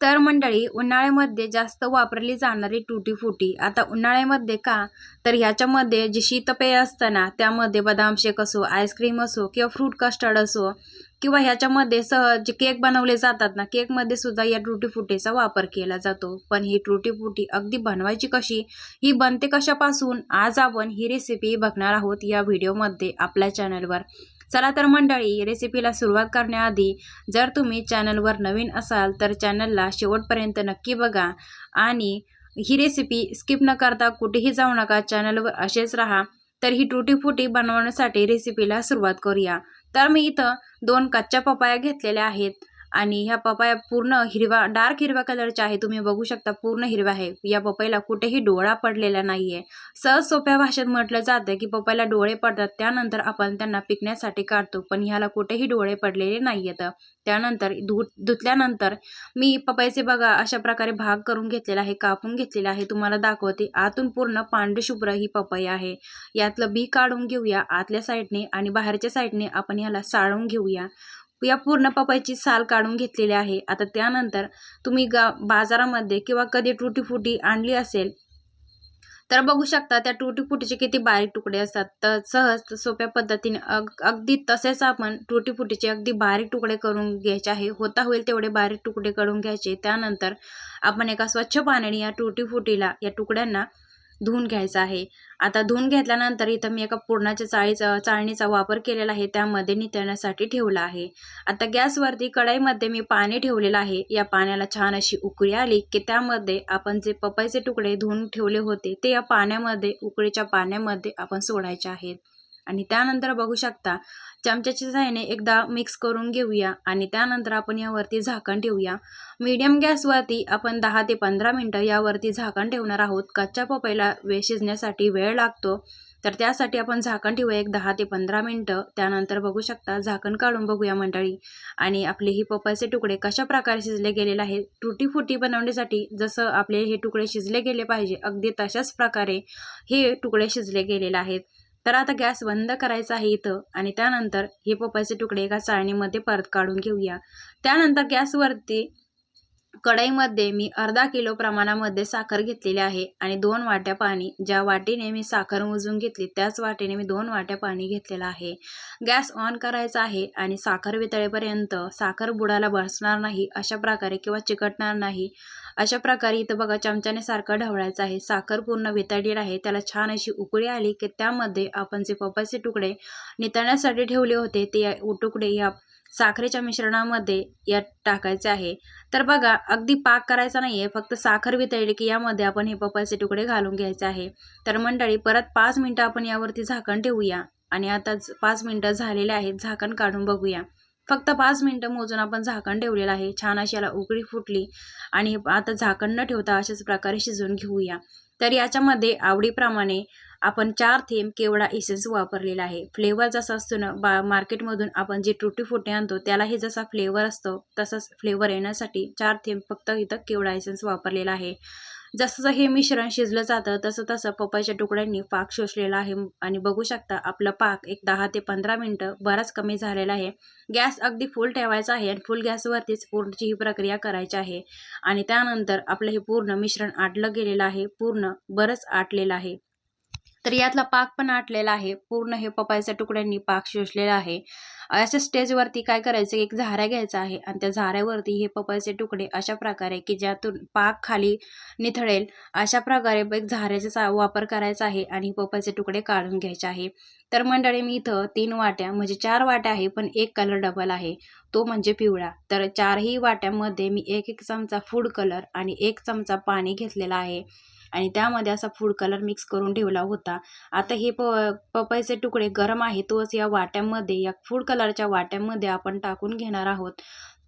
तर मंडळी उन्हाळ्यामध्ये जास्त वापरली जाणारी टुटी फुटी आता उन्हाळ्यामध्ये का? तर ह्याच्यामध्ये जे शीतपेय असतं ना त्यामध्ये बदाम शेक असो आईस्क्रीम असो किंवा फ्रूट कस्टर्ड असो किंवा ह्याच्यामध्ये सहज जे केक बनवले जातात ना केकमध्ये सुद्धा या टुटी फुटीचा वापर केला जातो. पण ही टुटी फुटी अगदी बनवायची कशी? ही बनते कशापासून? आज आपण ही रेसिपी बघणार आहोत या व्हिडिओमध्ये आपल्या चॅनलवर चला तर मंडळी रेसिपीला सुरुवात करण्याआधी जर तुम्ही चॅनलवर नवीन असाल तर चॅनलला शेवटपर्यंत नक्की बघा आणि ही रेसिपी स्किप न करता कुठेही जाऊ नका. चॅनलवर असेच राहा. तर ही टुटीफुटी बनवण्यासाठी रेसिपीला सुरुवात करूया. तर मी इथं दोन कच्च्या पपाया घेतलेल्या आहेत. आणि ह्या पपाया पूर्ण हिरवा डार्क हिरव्या कलरच्या आहे. तुम्ही बघू शकता पूर्ण हिरवा आहे. या पपईला कुठेही डोळा पडलेला नाही आहे सहज सोप्या भाषेत म्हटलं जातं की पपईला डोळे पडतात त्यानंतर आपण त्यांना पिकण्यासाठी काढतो पण ह्याला कुठेही डोळे पडलेले नाही आहेत त्यानंतर धु धुतल्यानंतर मी पपईचे बघा अशा प्रकारे भाग करून घेतलेला आहे कापून घेतलेला आहे. तुम्हाला दाखवते आतून पूर्ण पांढरशुभ्र ही पपई आहे. यातलं बी काढून घेऊया आतल्या साईडने आणि बाहेरच्या साईडने आपण ह्याला साळून घेऊया. या पूर्ण पपईची साल काढून घेतलेली आहे. आता त्यानंतर तुम्ही गा बाजारामध्ये किंवा कधी टुटीफुटी आणली असेल तर बघू शकता त्या टुटीफुटीचे किती बारीक तुकडे असतात. तर सहज सोप्या पद्धतीने अग अगदी तसेच आपण टुटीफुटीचे अगदी बारीक तुकडे करून घ्यायचे आहे. होता होईल तेवढे बारीक तुकडे करून घ्यायचे. त्यानंतर आपण एका स्वच्छ पाण्याने या टुटीफुटीला या तुकड्यांना धुवून घ्यायचा आहे. आता धुवून घेतल्यानंतर इथं मी एका पुरणाच्या चाळीचा चाळणीचा वापर केलेला आहे. त्यामध्ये नितळण्यासाठी ठेवला आहे. आता गॅसवरती कढईमध्ये मी पाणी ठेवलेलं आहे. या पाण्याला छान अशी उकळी आली की त्यामध्ये आपण जे पपईचे तुकडे धुवून ठेवले होते ते या पाण्यामध्ये उकळीच्या पाण्यामध्ये आपण सोडायचे आहेत. आणि त्यानंतर बघू शकता चमच्याच्या सहाय्याने एकदा मिक्स करून घेऊया आणि त्यानंतर आपण यावरती झाकण ठेवूया. मीडियम गॅसवरती आपण दहा ते पंधरा मिनटं यावरती झाकण ठेवणार आहोत. कच्च्या पपईला वे शिजण्यासाठी वेळ लागतो. तर त्यासाठी आपण झाकण ठेवूया एक दहा ते पंधरा मिनटं. त्यानंतर बघू शकता झाकण काढून बघूया मंडळी. आणि आपले ही पपईचे तुकडे कशा प्रकारे शिजले गेलेले आहेत तुटी फुटी बनवण्यासाठी जसं आपले हे तुकडे शिजले गेले पाहिजे अगदी तशाच प्रकारे हे तुकडे शिजले गेलेले आहेत. तर आता गॅस बंद करायचा आहे इथं आणि त्यानंतर हे पपईचे तुकडे एका चाळणीमध्ये परत काढून घेऊया. त्यानंतर गॅसवरती कढईमध्ये मी अर्धा किलो प्रमाणामध्ये साखर घेतलेली आहे आणि दोन वाट्या पाणी ज्या वाटीने मी साखर मोजून घेतली त्याच वाटीने मी दोन वाट्या पाणी घेतलेलं आहे. गॅस ऑन करायचा आहे आणि साखर वितळेपर्यंत साखर बुडाला बसणार नाही अशा प्रकारे किंवा चिकटणार नाही. अशा प्रकारे इथं बघा चमच्याने सारखं ढवळायचं आहे. साखर पूर्ण वितळलेली आहे. त्याला छान अशी उकळी आली की त्यामध्ये आपण जे पपाचे तुकडे नितळण्यासाठी ठेवले होते ते तुकडे या साखरेच्या मिश्रणामध्ये यात टाकायचे आहे. तर बघा अगदी पाक करायचा नाही आहे फक्त साखर वितळली की यामध्ये आपण हे पपायचे तुकडे घालून घ्यायचे आहे. तर मंडळी परत पाच मिनटं आपण यावरती झाकण ठेवूया आणि आता पाच मिनटं झालेले आहेत झाकण काढून बघूया. फक्त पाच मिनटं मोजून आपण झाकण ठेवलेलं आहे. छान अशी याला उकळी फुटली आणि आता झाकण न ठेवता अशाच प्रकारे शिजवून घेऊया. तर याच्यामध्ये आवडीप्रमाणे आपण चार थेंब केवडा इसेन्स वापरलेला आहे. फ्लेवर जसा असतो ना बा मार्केटमधून आपण जे टुटी फुटे आणतो त्यालाही जसा फ्लेवर असतो तसंच फ्लेवर येण्यासाठी चार थेंब फक्त इथं केवडा इसेन्स वापरलेला आहे. जसं जसं हे मिश्रण शिजलं जातं तसं तसं पपईच्या तुकड्यांनी पाक शोषलेला आहे. आणि बघू शकता आपलं पाक एक दहा ते पंधरा मिनटं बराच कमी झालेला आहे. गॅस अगदी फुल ठेवायचा आहे आणि फुल गॅसवरतीच पूर्णची ही प्रक्रिया करायची आहे. आणि त्यानंतर आपलं हे पूर्ण मिश्रण आटलं गेलेलं आहे पूर्ण बरंच आटलेलं आहे. तर यातला पाक पण आटलेला आहे. पूर्ण हे पपायच्या तुकड्यांनी पाक शोषलेला आहे. अशा स्टेजवरती काय करायचं? एक झाऱ्या घ्यायचा आहे आणि त्या झाऱ्यावरती हे पपायचे तुकडे अशा प्रकारे की ज्यातून पाक खाली निथळेल अशा प्रकारे एक झाऱ्याचा वापर करायचा आहे आणि पपायचे तुकडे काढून घ्यायचे आहे. तर मंडळी मी इथं तीन वाट्या म्हणजे चार वाट्या आहे पण एक कलर डबल आहे. तो म्हणजे पिवळा. तर चारही वाट्यामध्ये मी एक एक चमचा फूड कलर आणि एक चमचा पाणी घेतलेला आहे. आणि त्यामध्ये असा फूड कलर मिक्स करून ठेवला होता. आता हे प पपईचे तुकडे गरम आहे तोच या वाट्यामध्ये या फूड कलरच्या वाट्यामध्ये आपण टाकून घेणार आहोत.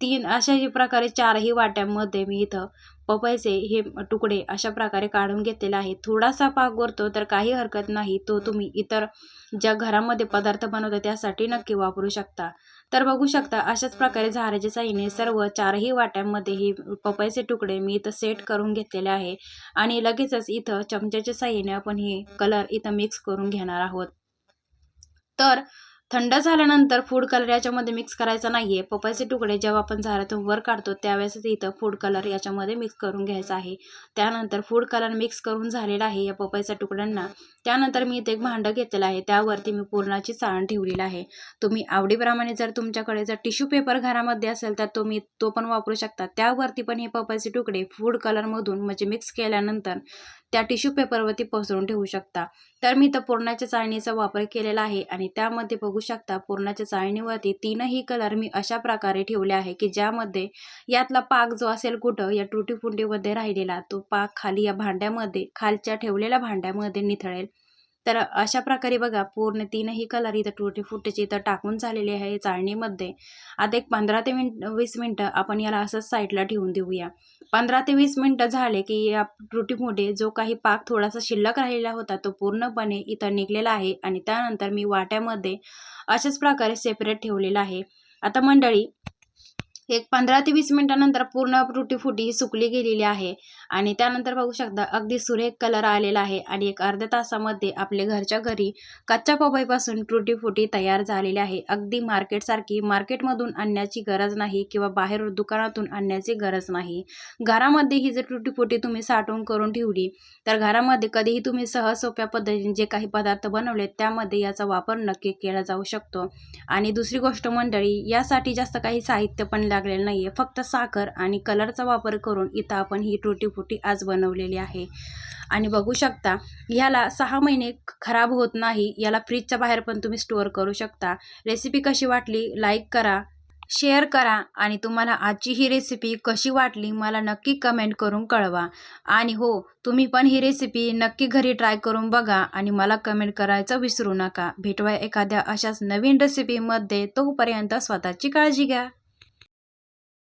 तीन अशाही प्रकारे चारही वाट्यांमध्ये मी इथं पपईचे हे तुकडे अशा प्रकारे काढून घेतलेले आहे थोडासा पाक गोरतो तर काही हरकत नाही तो तुम्ही इतर ज्या घरामध्ये पदार्थ बनवता त्यासाठी नक्की वापरू शकता. तर बघू शकता अशाच प्रकारे झाडाच्या साईने सर्व चारही वाट्यांमध्ये हे पपईचे तुकडे मी इथं सेट करून घेतलेले आहे आणि लगेचच इथं चमच्याच्या साईने आपण हे कलर इथं मिक्स करून घेणार आहोत. तर थंड झाल्यानंतर फूड कलर याच्यामध्ये मिक्स करायचा नाही आहे पपईचे तुकडे जेव्हा आपण झाडातून वर काढतो त्यावेळेसच इथं फूड कलर याच्यामध्ये मिक्स करून घ्यायचा आहे. त्यानंतर फूड कलर मिक्स करून झालेला आहे या पपईच्या तुकड्यांना. त्यानंतर मी इथे एक भांडं घेतलेलं आहे. त्यावरती मी पूर्णाची चाळण ठेवलेली आहे. तुम्ही आवडीप्रमाणे जर तुमच्याकडे जर टिश्यू पेपर घरामध्ये असेल तर तुम्ही तो पण वापरू शकता. त्यावरती पण हे पपईचे तुकडे फूड कलरमधून म्हणजे मिक्स केल्यानंतर त्या टिश्यू पेपरवरती पसरून ठेवू शकता. तर मी इथं पूर्णाच्या चाळणीचा वापर केलेला आहे आणि त्यामध्ये बघू शकता. पूर्णाच्या चाळणीवरती तीनही कलर मी अशा प्रकारे ठेवले आहे की ज्यामध्ये यातला पाक जो असेल कुठं या टुटी राहिलेला तो पाक खाली या भांड्यामध्ये खालच्या ठेवलेल्या भांड्यामध्ये निथळेल. तर अशा प्रकारे बघा पूर्ण तीनही कलर इथं टुटी फुटीचे इथं टाकून झालेले आहे चाळणीमध्ये. आता एक पंधरा ते मिनट वीस मिनटं आपण याला असंच साईडला ठेवून देऊया. पंधरा ते वीस मिनटं झाले की या टुटीमुळे जो काही पाक थोडासा शिल्लक राहिलेला होता तो पूर्णपणे इथं निघलेला आहे आणि त्यानंतर मी वाट्यामध्ये अशाच प्रकारे सेपरेट ठेवलेला आहे. आता मंडळी एक पंधरा ते वीस मिनटानंतर पूर्ण टुटीफुटी ही सुकली गेलेली आहे. आणि त्यानंतर बघू शकता अगदी सुरेख कलर आलेला आहे आणि एक अर्ध्या तासामध्ये आपले घरच्या घरी कच्च्या पपईपासून टुटी फुटी तयार झालेली आहे. अगदी मार्केटसारखी मार्केटमधून आणण्याची गरज नाही किंवा बाहेर दुकानातून आणण्याची गरज नाही. घरामध्ये ही जर टुटीफुटी तुम्ही साठवून करून ठेवली तर घरामध्ये कधीही तुम्ही सहज सोप्या पद्धतीने जे काही पदार्थ बनवले त्यामध्ये याचा वापर नक्की केला जाऊ शकतो. आणि दुसरी गोष्ट मंडळी यासाठी जास्त काही साहित्य पण लागलेलं नाही आहे फक्त साखर आणि कलरचा वापर करून इथं आपण ही टुटी फुटी आज बनवलेली आहे. आणि बघू शकता ह्याला सहा महिने खराब होत नाही याला फ्रीजच्या बाहेर पण तुम्ही स्टोअर करू शकता. रेसिपी कशी वाटली लाईक करा शेअर करा आणि तुम्हाला आजची ही रेसिपी कशी वाटली मला नक्की कमेंट करून कळवा. आणि हो तुम्ही पण ही रेसिपी नक्की घरी ट्राय करून बघा आणि मला कमेंट करायचं विसरू नका. भेटवा एखाद्या अशाच नवीन रेसिपीमध्ये तोपर्यंत स्वतःची काळजी घ्या.